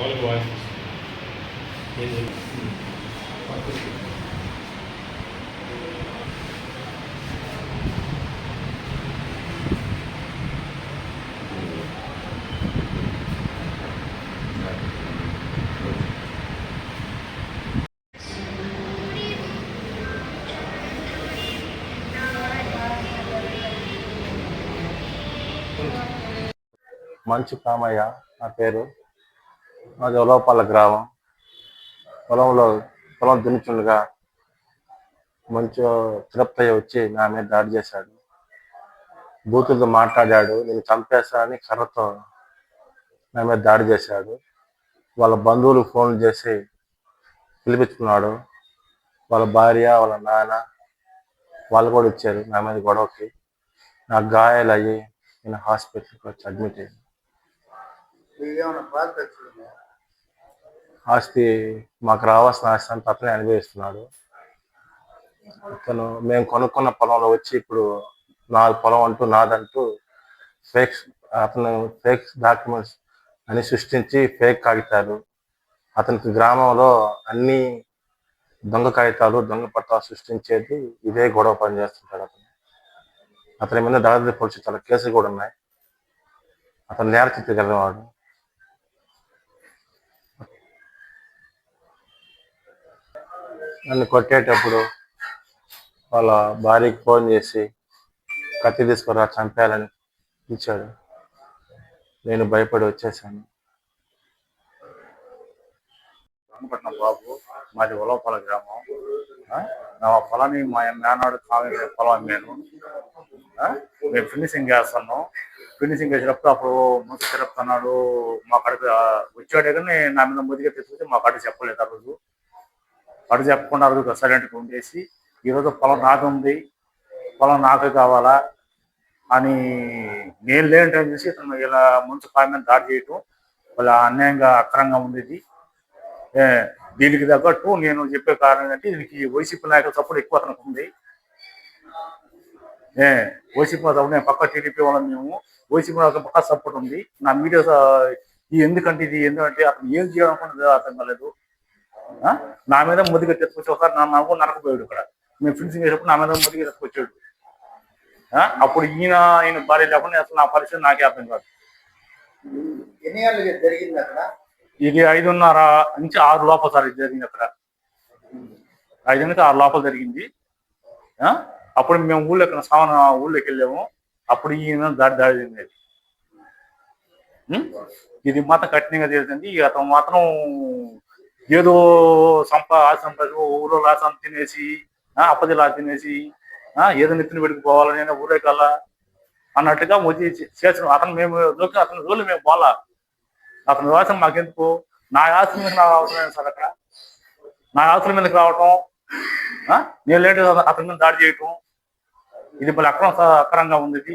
వాళ్ళకి వాయిస్ ఏంది మంచు కామయ్య నా పేరు. మాది ఒలవపల్ల గ్రామం. పొలంలో పొలం దున్నుచుండగా మంచు తిరుపతయ్య వచ్చి నా మీద దాడి చేశాడు. బూతులతో మాట్లాడాడు నేను చంపేస్తానని కర్రతో నా మీద దాడి చేశాడు. వాళ్ళ బంధువులు ఫోన్ చేసి పిలిపించుకున్నాడు. వాళ్ళ భార్య వాళ్ళ నాన్న వాళ్ళు కూడా వచ్చారు నా మీద గొడవకి. నాకు గాయాలు అయ్యి నేను హాస్పిటల్కి వచ్చి అడ్మిట్ అయ్యాను. ఆస్తి మాకు రావాల్సిన ఆస్తి అంతా అతనే అనుభవిస్తున్నాడు. అతను మేము కొనుక్కున్న పొలంలో వచ్చి ఇప్పుడు నా పొలం అంటూ నాదంటూ ఫేక్ అతను ఫేక్ డాక్యుమెంట్స్ అని సృష్టించి ఫేక్ కాగితాలు అతనికి గ్రామంలో అన్ని దొంగ కాగితాలు దొంగ పట్టాలు సృష్టించేది ఇదే గొడవ పని చేస్తుంటాడు అతను. అతని మీద దాదాపు పోలీసు చాలా కేసులు కూడా ఉన్నాయి. అతను నేర చిత్రీకరణవాడు నన్ను కొట్టేటప్పుడు వాళ్ళ భార్యకి ఫోన్ చేసి కత్తి తీసుకురా చంపాలని ఇచ్చాడు నేను భయపడి వచ్చేసాను. రామపట్నం బాబు మాది ఉలవపల గ్రామం. నా పొలాన్ని మా నానాడు కావాలి పొలం అమ్మాను మేము ఫినిషింగ్ చేస్తున్నాం ఫినిషింగ్ చేసినప్పుడు అప్పుడు ముసి తిరుపుతున్నాడు మా కడుపు వచ్చాడే కానీ నా మీద ముదిగా తీసుకొచ్చి మా కడుపు చెప్పలేదు ఆ రోజు. కడుపు చెప్పకుండా అడుగు రోజు సైలెంట్గా ఉండేసి ఈరోజు పొలం నాకు ఉంది పొలం నాకు కావాలా అని నేను లేని చూసి ఇతను ఇలా ముందు మీద దాడి చేయటం వాళ్ళ అన్యాయంగా అక్రంగా ఉండేది. దీనికి తగ్గట్టు నేను చెప్పే కారణం ఏంటంటే దీనికి వైసీపీ నాయకుల సపోర్ట్ ఎక్కువ అతనికి ఉంది. ఏ వైసీపీ సపోర్ట్ నేను పక్క టీడీపీ వాళ్ళం మేము వైసీపీ వాళ్ళకి పక్క సపోర్ట్ ఉంది. నా మీడియా ఇది ఈ ఎందుకంటే ఇది ఎందుకంటే అతను ఏం చేయాలనుకున్నది అర్థం కాలేదు. నా మీద ముదిగా తెచ్చుకొచ్చి ఒకసారి నా నాకు నరకపోయాడు ఇక్కడ. మేము ఫినిషింగ్ చేసినప్పుడు నా మీద ముదిగా తెచ్చుకొచ్చాడు? అప్పుడు ఈయన ఈయన భార్య లేకుండా అసలు నా పరిస్థితి నాకే అర్థం కాదు. ఇది ఐదున్నర నుంచి ఆరు లోపల సార్ ఇది జరిగింది అక్కడ. ఐదు నుంచి ఆరు లోపల జరిగింది? అప్పుడు మేము ఊళ్ళో ఎక్కడ సామాన్ ఊళ్ళోకి వెళ్ళాము. అప్పుడు ఈయన దాడి దాడి జరిగింది? ఇది మాత్రం కఠినంగా జరిగింది. అతను మాత్రం ఏదో సంప ఆ సంపాదించి ఊళ్ళో లాసం తినేసి అప్పది లా తినేసి ఏదో నెత్తిన పెట్టుకుపోవాలని నేను ఊరే కల్లా అన్నట్టుగా మోదీ చేసిన అతను మేము జోకి అతని రోజులు మేము పోలా అతని నివాసం మాకెందుకు? నా ఆస్తుల మీద నాకు అవసరం సార్ అక్కడ? నా ఆస్తుల మీదకి రావటం నేను లేట్ అతని మీద దాడి చేయటం ఇది మళ్ళీ అక్రమ అక్రంగా ఉంది ఇది.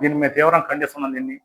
దీన్ని మేము తీవ్రంగా ఖండిస్తున్నాం దీన్ని.